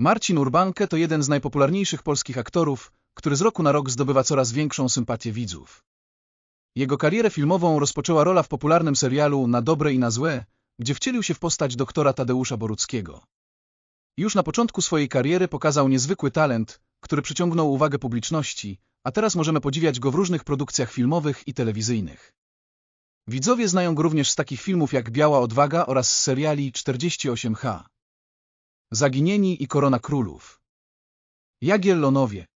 Marcin Urbankę to jeden z najpopularniejszych polskich aktorów, który z roku na rok zdobywa coraz większą sympatię widzów. Jego karierę filmową rozpoczęła rola w popularnym serialu Na dobre i na złe, gdzie wcielił się w postać doktora Tadeusza Boruckiego. Już na początku swojej kariery pokazał niezwykły talent, który przyciągnął uwagę publiczności, a teraz możemy podziwiać go w różnych produkcjach filmowych i telewizyjnych. Widzowie znają go również z takich filmów jak Biała Odwaga oraz z seriali 48H. Zaginieni i Korona Królów. Jagiellonowie.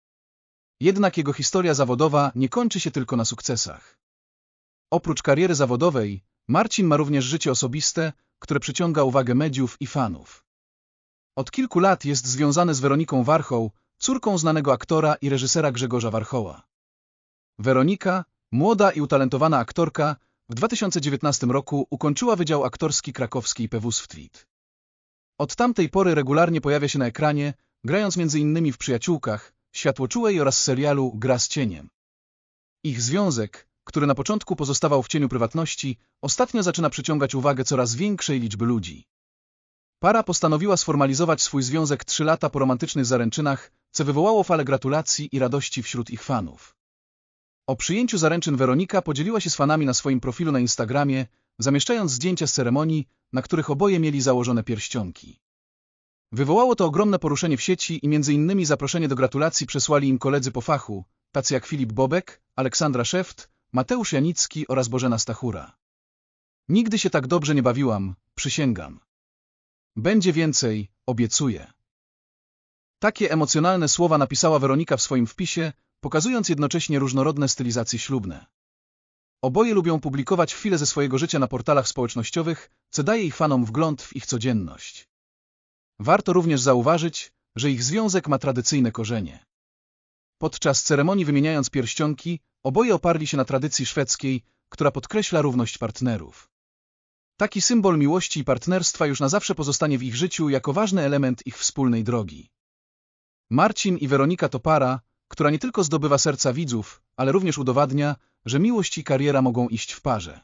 Jednak jego historia zawodowa nie kończy się tylko na sukcesach. Oprócz kariery zawodowej, Marcin ma również życie osobiste, które przyciąga uwagę mediów i fanów. Od kilku lat jest związany z Weroniką Warchoł, córką znanego aktora i reżysera Grzegorza Warchoła. Weronika, młoda i utalentowana aktorka, w 2019 roku ukończyła Wydział Aktorski Krakowski PWSWTWIT. Od tamtej pory regularnie pojawia się na ekranie, grając m.in. w Przyjaciółkach, Światłoczułej oraz serialu Gra z cieniem. Ich związek, który na początku pozostawał w cieniu prywatności, ostatnio zaczyna przyciągać uwagę coraz większej liczby ludzi. Para postanowiła sformalizować swój związek trzy lata po romantycznych zaręczynach, co wywołało falę gratulacji i radości wśród ich fanów. O przyjęciu zaręczyn Weronika podzieliła się z fanami na swoim profilu na Instagramie, zamieszczając zdjęcia z ceremonii, na których oboje mieli założone pierścionki. Wywołało to ogromne poruszenie w sieci i między innymi zaproszenie do gratulacji przesłali im koledzy po fachu, tacy jak Filip Bobek, Aleksandra Szeft, Mateusz Janicki oraz Bożena Stachura. Nigdy się tak dobrze nie bawiłam, przysięgam. Będzie więcej, obiecuję. Takie emocjonalne słowa napisała Weronika w swoim wpisie, pokazując jednocześnie różnorodne stylizacje ślubne. Oboje lubią publikować chwile ze swojego życia na portalach społecznościowych, co daje ich fanom wgląd w ich codzienność. Warto również zauważyć, że ich związek ma tradycyjne korzenie. Podczas ceremonii wymieniając pierścionki, oboje oparli się na tradycji szwedzkiej, która podkreśla równość partnerów. Taki symbol miłości i partnerstwa już na zawsze pozostanie w ich życiu jako ważny element ich wspólnej drogi. Marcin i Weronika to para, która nie tylko zdobywa serca widzów, ale również udowadnia, że miłość i kariera mogą iść w parze.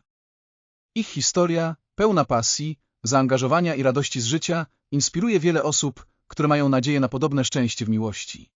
Ich historia, pełna pasji, zaangażowania i radości z życia, inspiruje wiele osób, które mają nadzieję na podobne szczęście w miłości.